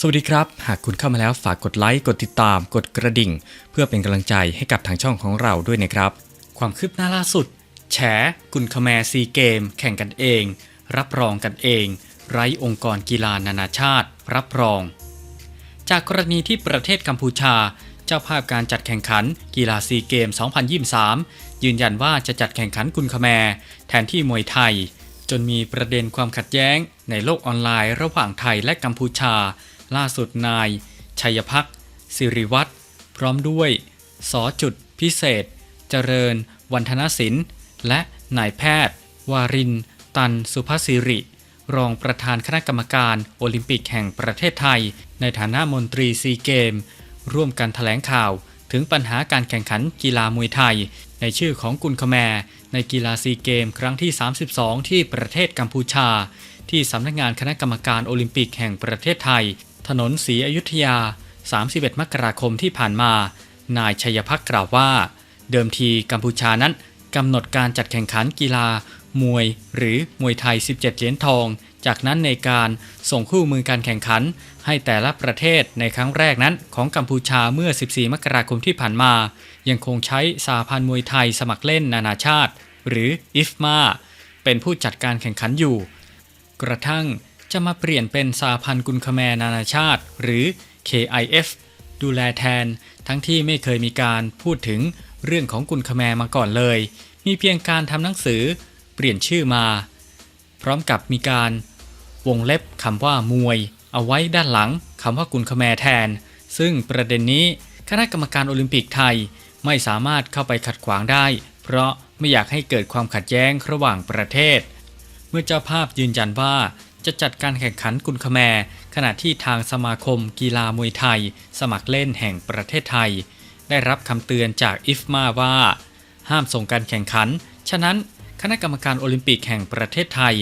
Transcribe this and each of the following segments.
สวัสดีครับ หากคุณเข้ามาแล้วฝากกดไลค์ กดติดตาม กดกระดิ่ง เพื่อเป็นกำลังใจให้กับทางช่องของเราด้วยนะครับ ความคืบหน้าล่าสุด แฉกุนคแมซีเกม แข่งกันเอง รับรองกันเอง ไร้องค์กรกีฬานานาชาติ รับรอง จากกรณีที่ประเทศกัมพูชา เจ้าภาพการจัดแข่งขันกีฬาซีเกม 2023 ยืนยันว่าจะจัดแข่งขันกุนคแมแทนที่มวยไทย จนมีประเด็นความขัดแย้ง ในโลกออนไลน์ ระหว่างไทยและกัมพูชา ล่าสุดนาย ชัยพักสิริวัตรพร้อมด้วยสอจุดพิเศษ เจริญ วันธนศิลป์ และนายแพทย์ วาริน ตันสุภศิริ รองประธานคณะกรรมการโอลิมปิกแห่งประเทศไทย ในฐานะมนตรีซีเกม ร่วมกันถแถลงข่าวถึงปัญหาการแข่งขันกีฬามวยไทย ในชื่อของกุนคแมในกีฬาซีเกม ครั้งที่ 32 ที่ประเทศกัมพูชา ที่สำนักงานคณะกรรมการโอลิมปิกแห่งประเทศไทย ถนนศรีอยุธยา 31 มกราคมที่ผ่านมา นายชัยพักกล่าวว่า เดิมทีกัมพูชานั้นกำหนดการจัดแข่งขันกีฬา มวย หรือมวยไทย 17 เหรียญทอง จากนั้นในการส่งคู่มือการแข่งขัน ให้แต่ละประเทศในครั้งแรกนั้นของกัมพูชาเมื่อ 14 มกราคมที่ผ่านมา ยังคงใช้สาพันธ์มวยไทยสมัครเล่นนานาชาติ หรือ IFMA เป็นผู้จัดการแข่งขันอยู่ กระทั่ง จะมาเปลี่ยนเป็นสาพันธ์กุลคแมนานาชาติ หรือ KIF ดูแลแทน ทั้งที่ไม่เคยมีการพูดถึงเรื่องของกุลคแมมาก่อนเลย มีเพียงการทำหนังสือเปลี่ยนชื่อมา พร้อมกับมีการวงเล็บคำว่ามวย เอาไว้ด้านหลังคำว่ากุลคแมแทน ซึ่งประเด็นนี้คณะกรรมการโอลิมปิกไทยไม่สามารถเข้าไปขัดขวางได้ เพราะไม่อยากให้เกิดความขัดแย้งระหว่างประเทศ เมื่อเจ้าภาพยืนยันว่า จะจัดการแข่งขันกุลคแมร์ขณะที่ทางสมาคมกีฬามวยไทย สมัครเล่นแห่งประเทศไทย ได้รับคำเตือนจากอิฟมาว่า ห้ามส่งการแข่งขัน ฉะนั้นคณะกรรมการโอลิมปิกแห่งประเทศไทย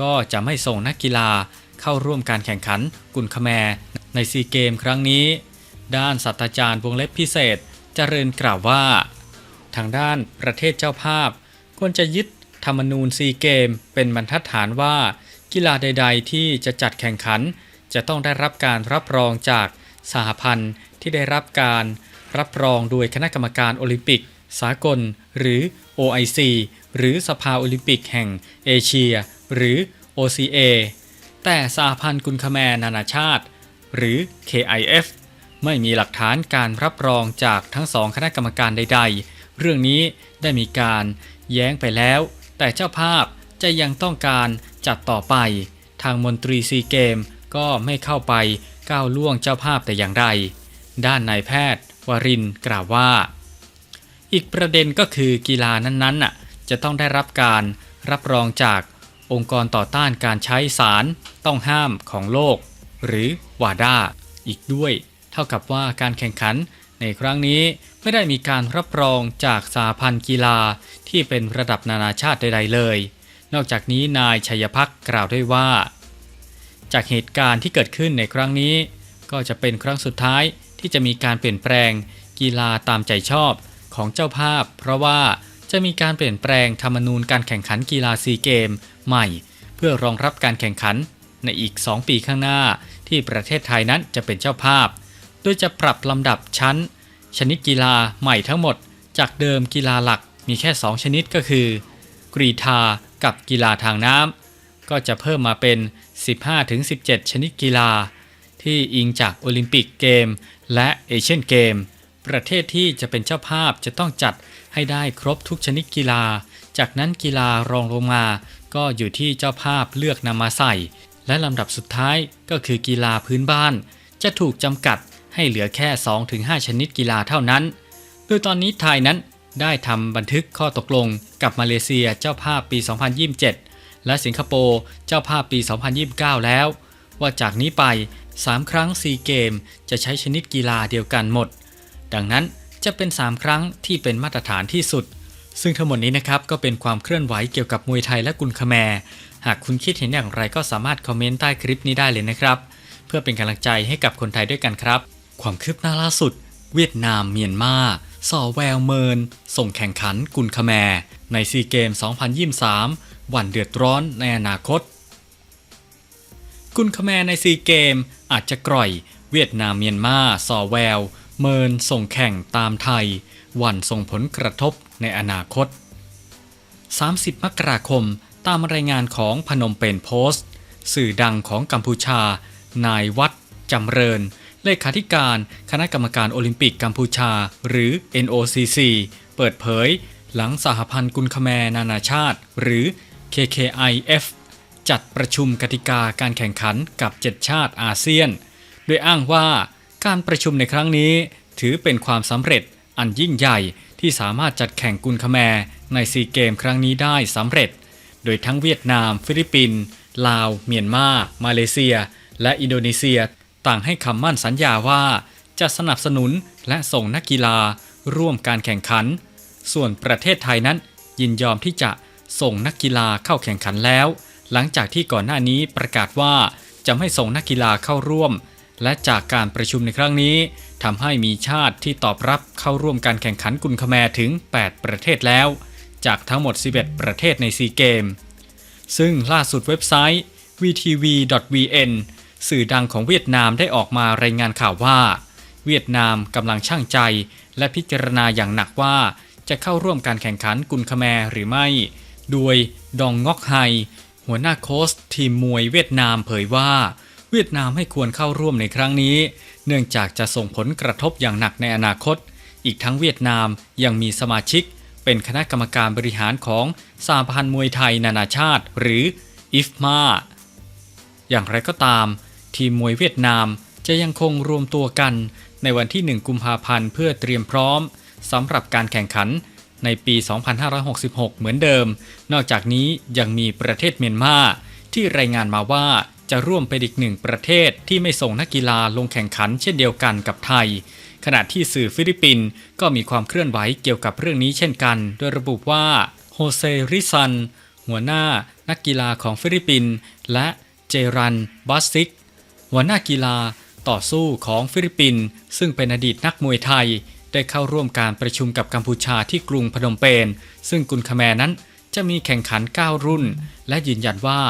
ก็จะไม่ส่งนักกีฬาเข้าร่วมการแข่งขันกุลคแมร์ในซีเกมครั้งนี้ ด้านศาสตราจารย์วงเล็บพิเศษเจริญกล่าวว่า ทางด้านประเทศเจ้าภาพ ควรจะยึดธรรมนูญซีเกมเป็นบรรทัดฐานว่า กีฬาใด ๆ ที่จะจัดแข่งขัน จะต้องได้รับการรับรองจากสหพันธ์ที่ได้รับการรับรองโดยคณะกรรมการโอลิมปิก สากล หรือ OIC หรือสภาโอลิมปิกแห่งเอเชีย หรือ OCA แต่สหพันธ์กุลคแมร์นานาชาติ หรือ KIF ไม่มีหลักฐานการรับรองจากทั้งสองคณะกรรมการใด ๆ เรื่องนี้ได้มีการแย้งไปแล้ว แต่เจ้าภาพจะยังต้องการ จัดต่อไป ทางมนตรีซีเกมก็ไม่เข้าไปก้าวล่วงเจ้าภาพแต่อย่างใด ด้านนายแพทย์ วรินกล่าวว่า อีกประเด็นก็คือกีฬานั้นๆน่ะจะต้องได้รับการรับรองจากองค์กรต่อต้านการใช้สารต้องห้ามของโลก หรือวาดาอีกด้วย เท่ากับว่าการแข่งขันในครั้งนี้ไม่ได้มีการรับรองจากสาพันธ์กีฬาที่เป็นระดับนานาชาติใด ๆ เลย นอกจากนี้นายชัยพักษ์กล่าวด้วยว่า จากเหตุการณ์ที่เกิดขึ้นในครั้งนี้ ก็จะเป็นครั้งสุดท้ายที่จะมีการเปลี่ยนแปลง กีฬาตามใจชอบของเจ้าภาพ เพราะว่าจะมีการเปลี่ยนแปลงธรรมนูญการแข่งขันกีฬาซีเกม ใหม่ เพื่อรองรับการแข่งขันในอีก 2 ปีข้างหน้า ที่ประเทศไทยนั้นจะเป็นเจ้าภาพ โดยจะปรับลำดับชั้น ชนิดกีฬาใหม่ทั้งหมด จากเดิมกีฬาหลักมีแค่ 2 ชนิดก็คือ กรีธา กับกีฬาทางน้ำก็จะเพิ่มมาเป็น 15-17 ชนิดกีฬา ที่อิงจากโอลิมปิกเกม และเอเชียนเกม ประเทศที่จะเป็นเจ้าภาพจะต้องจัดให้ได้ครบทุกชนิดกีฬา จากนั้นกีฬารองลงมาก็อยู่ที่เจ้าภาพเลือกนำมาใส่ และลำดับสุดท้ายก็คือกีฬาพื้นบ้าน จะถูกจำกัดให้เหลือแค่ 2-5 ชนิดกีฬาเท่านั้น โดยตอนนี้ไทยนั้น ได้ทำบันทึกข้อตกลงกับมาเลเซียเจ้าภาพปี 2027 และสิงคโปร์เจ้าภาพปี 2029 แล้ว ว่าจากนี้ไป 3 ครั้งซีเกมจะใช้ชนิดกีฬาเดียวกันหมด ดังนั้นจะเป็น 3 ครั้งที่เป็นมาตรฐานที่สุด ซึ่งทั้งหมดนี้นะครับก็เป็นความเคลื่อนไหวเกี่ยวกับมวยไทยและกุลคแมหากคุณคิดเห็นอย่างไรก็สามารถคอมเมนต์ใต้คลิปนี้ได้เลยนะครับ เพื่อเป็นกำลังใจให้กับคนไทยด้วยกันครับ ความคืบหน้าล่าสุด เวียดนามเมียนมา ส่อแววเมิน ส่งแข่งขันกุลคแมในซีเกม 2023 วันเดือดร้อนในอนาคต กุลคแมในซีเกมอาจจะกร่อย เวียดนามเมียนมาซอแวว เมินส่งแข่งตามไทย วันส่งผลกระทบในอนาคต 30 มกราคมตามรายงานของพนมเปญโพสต์ สื่อดังของกัมพูชานายวัดจำเริญ เลขาธิการคณะกรรมการโอลิมปิกกัมพูชา หรือ NOCC เปิดเผย หลังสหพันธ์กุลคแมนานาชาติ หรือ KKIF จัดประชุมกติกาการแข่งขันกับ 7 ชาติอาเซียน โดยอ้างว่าการประชุมในครั้งนี้ ถือเป็นความสำเร็จอันยิ่งใหญ่ที่สามารถจัดแข่งกุลคแมในซีเกมครั้งนี้ได้สำเร็จ โดยทั้งเวียดนาม ฟิลิปปินส์ลาว เมียนมา มาเลเซีย และอินโดนีเซีย ต่างให้คำมั่นสัญญาว่าจะสนับสนุนและส่งนักกีฬาร่วมการแข่งขัน ส่วนประเทศไทยนั้นยินยอมที่จะส่งนักกีฬาเข้าแข่งขันแล้ว หลังจากที่ก่อนหน้านี้ประกาศว่าจะไม่ส่งนักกีฬาเข้าร่วม และจากการประชุมในครั้งนี้ทำให้มีชาติที่ตอบรับเข้าร่วมการแข่งขันกุลคแมถึง 8 ประเทศแล้ว จากทั้งหมด 11 ประเทศในซีเกม ซึ่งล่าสุดเว็บไซต์ vtv.vn สื่อดังของเวียดนามได้ออกมารายงานข่าวว่า เวียดนามกำลังช่างใจ และพิจารณาอย่างหนักว่าจะเข้าร่วมการแข่งขันกุลคแมหรือไม่ โดยดองงอกไฮหัวหน้าโค้ชทีมมวยเวียดนามเผยว่า เวียดนามไม่ควรเข้าร่วมในครั้งนี้ เนื่องจากจะส่งผลกระทบอย่างหนักในอนาคต อีกทั้งเวียดนามยังมีสมาชิก เป็นคณะกรรมการบริหารของสหพันธ์มวยไทยนานาชาติ หรือ IFMA อย่างไรก็ตาม ทีมมวยเวียดนามจะยังคงรวมตัวกันในวันที่ 1 กุมภาพันธ์เพื่อเตรียมพร้อมสำหรับการแข่งขันในปี 2566 เหมือนเดิม นอกจากนี้ยังมีประเทศเมียนมาที่รายงานมาว่าจะร่วมเป็นอีกหนึ่งประเทศที่ไม่ส่งนักกีฬาลงแข่งขันเช่นเดียวกันกับไทย ขณะที่สื่อฟิลิปปินส์ก็มีความเคลื่อนไหวเกี่ยวกับเรื่องนี้เช่นกัน โดยระบุว่าโฮเซริซัน หัวหน้านักกีฬาของฟิลิปปินส์และเจรันบัสซิก หัวหน้ากีฬาต่อสู้ของฟิลิปปินส์ซึ่งเป็นอดีตนักมวยไทย ได้เข้าร่วมการประชุมกับกัมพูชาที่กรุงพนมเปญซึ่งกุลคแมนั้นจะมีแข่งขัน 9 รุ่น และยืนยันว่า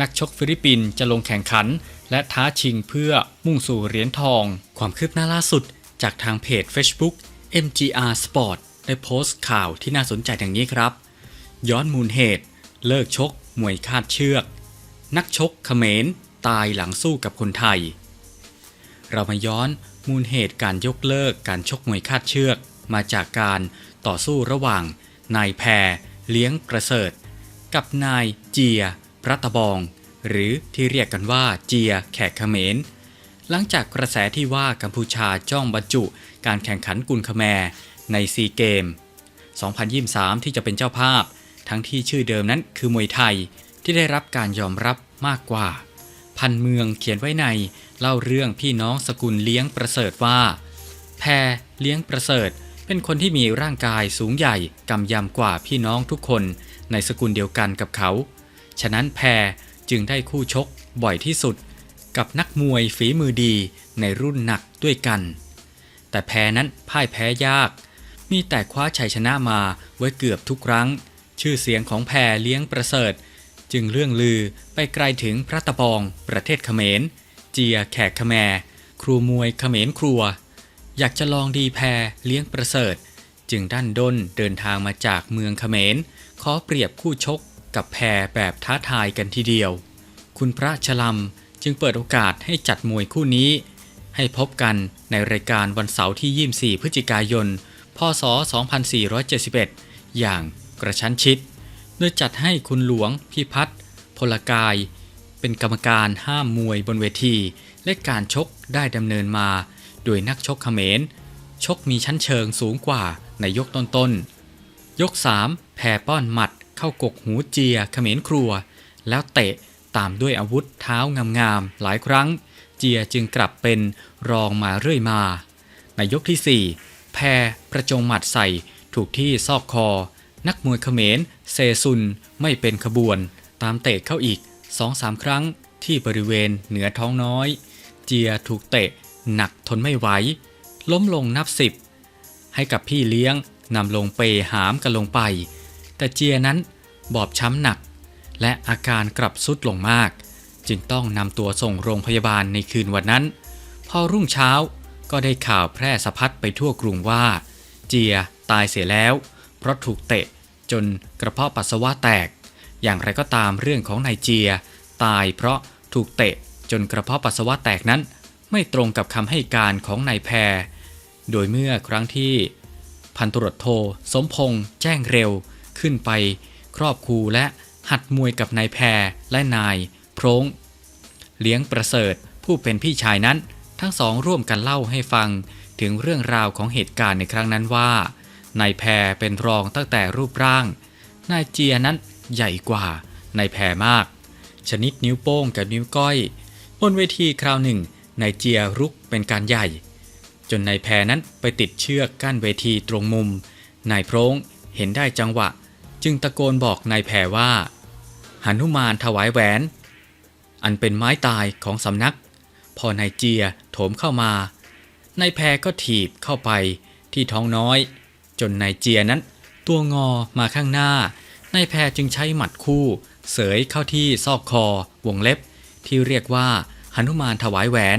นักชกฟิลิปปินส์จะลงแข่งขัน และท้าชิงเพื่อมุ่งสู่เหรียญทอง ความคืบหน้าล่าสุด จากทางเพจ Facebook MGR Sport ได้โพสต์ข่าวที่น่าสนใจดังนี้ครับ ย้อนมูลเหตุ เลิกชกมวยคาดเชือก นักชกเขมร ตายหลังสู้กับคนไทย เรามาย้อนมูลเหตุการยกเลิกการชกมวยคาดเชือก มาจากการต่อสู้ระหว่าง นายแพรเลี้ยงประเสริฐ กับนายเจียรัตบอง หรือที่เรียกกันว่าเจียแขกเขมรหลังจากกระแสที่ว่ากัมพูชาจ้องบรรจุ การแข่งขันกุลคแมในซีเกม 2023 ที่จะเป็นเจ้าภาพ ทั้งที่ชื่อเดิมนั้นคือมวยไทยที่ได้รับการยอมรับมากกว่า พันเมืองเขียนไว้ในเล่าเรื่องพี่น้องสกุลเลี้ยงประเสริฐว่า แพรเลี้ยงประเสริฐ เป็นคนที่มีร่างกายสูงใหญ่กำยำกว่าพี่น้องทุกคนในสกุลเดียวกันกับเขา ฉะนั้นแพรจึงได้คู่ชกบ่อยที่สุด กับนักมวยฝีมือดีในรุ่นหนักด้วยกัน แต่แพรนั้นพ่ายแพ้ยาก มีแต่คว้าชัยชนะมาไว้เกือบทุกครั้ง ชื่อเสียงของแพรเลี้ยงประเสริฐ จึงเรื่องลือไปไกลถึงพระตะบองประเทศเขมร เจียแขกขแมครูมวยเขมรครัว อยากจะลองดีแพรเลี้ยงประเสริฐ จึงดันด้นเดินทางมาจากเมืองเขมร ขอเปรียบคู่ชกกับแพรแบบท้าทายกันทีเดียว คุณพระชลัมจึงเปิดโอกาสให้จัดมวยคู่นี้ ให้พบกันในรายการวันเสาร์ที่ 24 พฤศจิกายน พศ 2471 อย่างกระชั้นชิด โดยจัดให้คุณหลวงพิพัฒน์พลกาย เป็นกรรมการห้ามมวยบนเวที และการชกได้ดำเนินมา โดยนักชกเขมร ชกมีชั้นเชิงสูงกว่าในยกต้นๆ ยก 3 แผ่ป้อนหมัดเข้ากกหูเจียเขมรครัว แล้วเตะตามด้วยอาวุธเท้างามๆหลายครั้ง เจียจึงกลับเป็นรองมาเรื่อยมา ในยกที่ 4 แพรประจงหมัดใส่ถูกที่ซอกคอ นักมวยเขมร เซซุนไม่เป็นขบวน ตามเตะเข้าอีก2-3ครั้งที่บริเวณเหนือท้องน้อย เจียถูกเตะหนักทนไม่ไหว ล้มลงนับสิบ ให้กับพี่เลี้ยงนำลงเปหามกันลงไป แต่เจียนั้นบอบช้ำหนัก และอาการกลับสุดลงมาก จึงต้องนำตัวส่งโรงพยาบาลในคืนวันนั้น พอรุ่งเช้าก็ได้ข่าวแพร่สะพัดไปทั่วกรุงว่า เจียตายเสียแล้ว เพราะถูกเตะ จนกระเพาะปัสสาวะแตก อย่างไรก็ตามเรื่องของนายเจีย ตายเพราะถูกเตะจนกระเพาะปัสสาวะแตกนั้น ไม่ตรงกับคำให้การของนายแพร โดยเมื่อครั้งที่ พันตรวจโท สมพงษ์แจ้งเร็วขึ้นไป ครอบครูและหัดมวยกับนายแพรและนายพรงเลี้ยงประเสริฐผู้เป็นพี่ชายนั้น ทั้งสองร่วมกันเล่าให้ฟังถึงเรื่องราวของเหตุการณ์ในครั้งนั้นว่า นายแพรเป็นรองตั้งแต่รูปร่าง นายเจียนั้นใหญ่กว่านายแพรมาก ชนิดนิ้วโป้งกับนิ้วก้อย บนเวทีคราวหนึ่งนายเจียรุกเป็นการใหญ่ จนนายแพรนั้นไปติดเชือกกั้นเวทีตรงมุม นายโพรงเห็นได้จังหวะ จึงตะโกนบอกนายแพรว่าหันุมานถวายแหวน อันเป็นไม้ตายของสำนัก พอนายเจียโถมเข้ามานายแพรก็ถีบเข้าไปที่ท้องน้อย จนนายเจียนั้น ตัวงอมาข้างหน้านายแพรจึงใช้หมัดคู่ เสยเข้าที่ซอกคอ วงเล็บ ที่เรียกว่าหนุมานถวายแหวน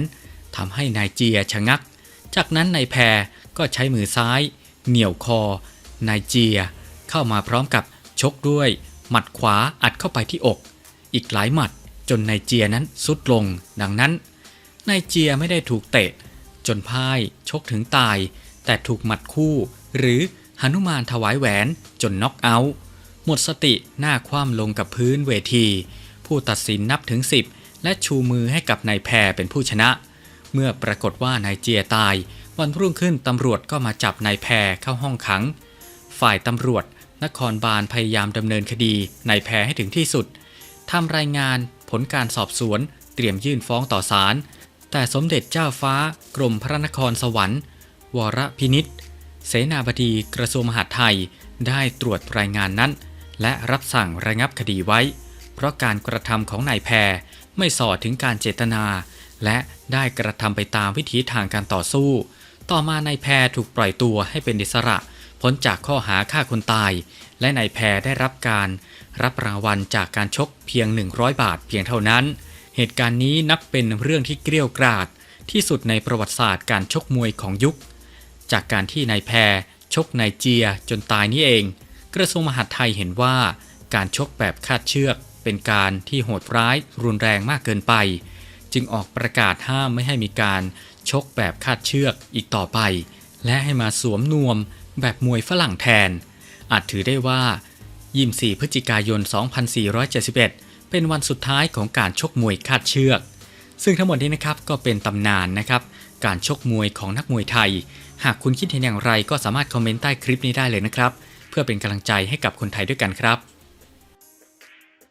ทำให้นายเจียชะงัก จากนั้นนายแพรก็ใช้มือซ้าย เหนี่ยวคอนายเจีย เข้ามาพร้อมกับชกด้วย หมัดขวาอัดเข้าไปที่อก อีกหลายหมัดจนนายเจียนั้นสุดลง ดังนั้นนายเจียไม่ได้ถูกเตะ จนพ่ายชกถึงตาย แต่ถูกหมัดคู่ หรือหนุมานถวายแหวนจนน็อกเอาท์หมดสติหน้าคว่ำลงกับพื้นเวที ผู้ตัดสินนับถึง 10 และชูมือให้กับนายแพรเป็นผู้ชนะ เมื่อปรากฏว่านายเจียตาย วันรุ่งขึ้นตำรวจก็มาจับนายแพรเข้าห้องขัง ฝ่ายตำรวจ นครบาลพยายามดำเนินคดีนายแพรให้ถึงที่สุดทำรายงานผลการสอบสวนเตรียมยื่นฟ้องต่อศาลแต่สมเด็จเจ้าฟ้ากรมพระนครสวรรค์ วรพินิษ เสนาบดีกระทรวงมหาดไทยได้ตรวจรายงานนั้น และรับสั่งระงับคดีไว้ เพราะการกระทำของนายแพรไม่สอดถึงการเจตนา และได้กระทำไปตามวิถีทางการต่อสู้ ต่อมานายแพรถูกปล่อยตัวให้เป็นอิสระ พ้นจากข้อหาฆ่าคนตาย และนายแพรได้รับการ รับรางวัลจากการชกเพียง 100 บาทเพียงเท่านั้น เหตุการณ์นี้นับเป็นเรื่องที่เกลี้ยวกราดที่สุดในประวัติศาสตร์การชกมวยของยุค จากการที่นายแพรชกนายเจียจนตายนี่เอง กระทรวงมหาดไทยเห็นว่า การชกแบบคาดเชือก เป็นการที่โหดร้ายรุนแรงมากเกินไป จึงออกประกาศห้ามไม่ให้มีการชกแบบคาดเชือกอีกต่อไป และให้มาสวมนวมแบบมวยฝรั่งแทน อาจถือได้ว่า 24 พฤศจิกายน 2471 เป็นวันสุดท้ายของการชกมวยคาดเชือก ซึ่งทั้งหมดนี้นะครับก็เป็นตำนานนะครับ การชกมวยของนักมวยไทย หากคุณคิดเห็นอย่างไรก็สามารถคอมเมนต์ใต้คลิปนี้ได้เลยนะครับ เพื่อเป็นกำลังใจให้กับคนไทยด้วยกันครับ